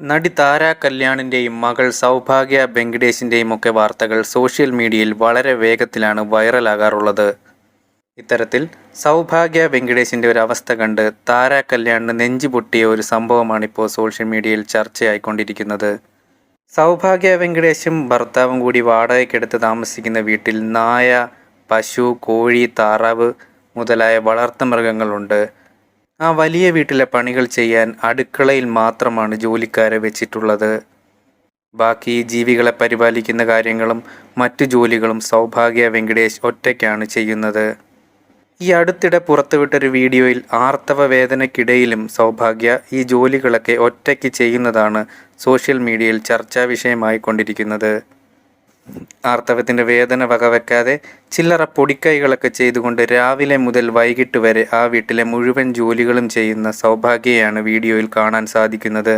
നടി താര കല്യാണിന്റെയും മകൾ സൗഭാഗ്യ വെങ്കിടേഷിന്റെയും ഒക്കെ വാർത്തകൾ സോഷ്യൽ മീഡിയയിൽ വളരെ വേഗത്തിലാണ് വൈറലാകാറുള്ളത്. ഇത്തരത്തിൽ സൗഭാഗ്യ വെങ്കിടേഷിന്റെ ഒരു അവസ്ഥ കണ്ട് താര കല്യാണിന് നെഞ്ചു പൊട്ടിയ ഒരു സംഭവമാണിപ്പോൾ സോഷ്യൽ മീഡിയയിൽ ചർച്ചയായിക്കൊണ്ടിരിക്കുന്നത്. സൗഭാഗ്യ വെങ്കടേഷും ഭർത്താവും കൂടി വാടകയ്ക്കെടുത്ത് താമസിക്കുന്ന വീട്ടിൽ നായ പശു കോഴി താറാവ് മുതലായ വളർത്തുമൃഗങ്ങളുണ്ട്. ആ വലിയ വീട്ടിലെ പണികൾ ചെയ്യാൻ അടുക്കളയിൽ മാത്രമാണ് ജോലിക്കാരെ വെച്ചിട്ടുള്ളത്. ബാക്കി ജീവികളെ പരിപാലിക്കുന്ന കാര്യങ്ങളും മറ്റു ജോലികളും സൗഭാഗ്യ വെങ്കടേഷ് ഒറ്റയ്ക്കാണ് ചെയ്യുന്നത്. ഈ അടുത്തിടെ പുറത്തുവിട്ടൊരു വീഡിയോയിൽ ആർത്തവ വേദനയ്ക്കിടയിലും സൗഭാഗ്യ ഈ ജോലികളൊക്കെ ഒറ്റയ്ക്ക് ചെയ്യുന്നതാണ് സോഷ്യൽ മീഡിയയിൽ ചർച്ചാ വിഷയമായി കൊണ്ടിരിക്കുന്നത്. ആർത്തവത്തിന്റെ വേദന വകവെക്കാതെ ചില്ലറ പൊടിക്കൈകളൊക്കെ ചെയ്തുകൊണ്ട് രാവിലെ മുതൽ വൈകിട്ട് വരെ ആ വീട്ടിലെ മുഴുവൻ ജോലികളും ചെയ്യുന്ന സൗഭാഗ്യയാണ് വീഡിയോയിൽ കാണാൻ സാധിക്കുന്നത്.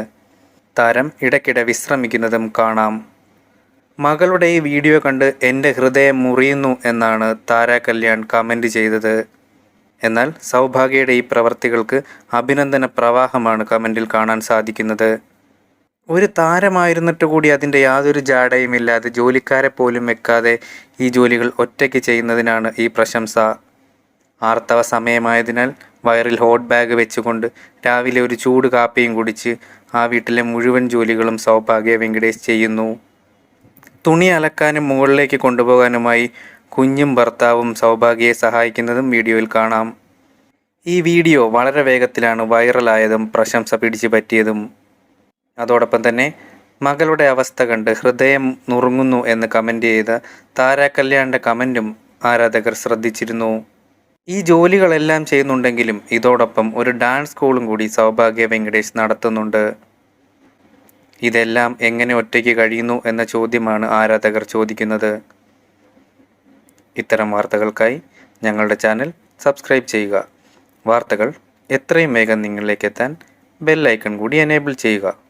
താരം ഇടയ്ക്കിടെ വിശ്രമിക്കുന്നതും കാണാം. മകളുടെ ഈ വീഡിയോ കണ്ട് എന്റെ ഹൃദയം മുറിയുന്നു എന്നാണ് താര കല്യാൺ കമന്റ് ചെയ്തത്. എന്നാൽ സൗഭാഗ്യയുടെ ഈ പ്രവർത്തികൾക്ക് അഭിനന്ദന പ്രവാഹമാണ് കമന്റിൽ കാണാൻ സാധിക്കുന്നത്. ഒരു താരമായിരുന്നിട്ട് കൂടി അതിന്റെ യാതൊരു ജാടയും ഇല്ലാതെ ജോലിക്കാരെ പോലും വെക്കാതെ ഈ ജോലികൾ ഒറ്റയ്ക്ക് ചെയ്യുന്നതിനാണ് ഈ പ്രശംസ. ആർത്തവ സമയമായതിനാൽ വയറിൽ ഹോട്ട് ബാഗ് വെച്ചുകൊണ്ട് രാവിലെ ഒരു ചൂട് കാപ്പിയും കുടിച്ച് ആ വീട്ടിലെ മുഴുവൻ ജോലികളും സൗഭാഗ്യ വെങ്കടേഷ് ചെയ്യുന്നു. തുണി അലക്കാനും മുകളിലേക്ക് കൊണ്ടുപോകാനുമായി കുഞ്ഞും ഭർത്താവും സൗഭാഗ്യയെ സഹായിക്കുന്നതും വീഡിയോയിൽ കാണാം. ഈ വീഡിയോ വളരെ വേഗത്തിലാണ് വൈറലായതും പ്രശംസ പിടിച്ചു പറ്റിയതും. അതോടൊപ്പം തന്നെ മകളുടെ അവസ്ഥ കണ്ട് ഹൃദയം നുറുങ്ങുന്നു എന്ന് കമന്റ് ചെയ്ത താര കല്യാണിന്റെ കമന്റും ആരാധകർ ശ്രദ്ധിച്ചിരുന്നു. ഈ ജോലികളെല്ലാം ചെയ്യുന്നുണ്ടെങ്കിലും ഇതോടൊപ്പം ഒരു ഡാൻസ് സ്കൂളും കൂടി സൗഭാഗ്യ വെങ്കടേഷ് നടത്തുന്നുണ്ട്. ഇതെല്ലാം എങ്ങനെ ഒറ്റയ്ക്ക് കഴിയുന്നു എന്ന ചോദ്യമാണ് ആരാധകർ ചോദിക്കുന്നത്. ഇത്തരം വാർത്തകൾക്കായി ഞങ്ങളുടെ ചാനൽ സബ്സ്ക്രൈബ് ചെയ്യുക. വാർത്തകൾ എത്രയും വേഗം നിങ്ങളിലേക്ക് എത്താൻ ബെല്ലൈക്കൺ കൂടി എനേബിൾ ചെയ്യുക.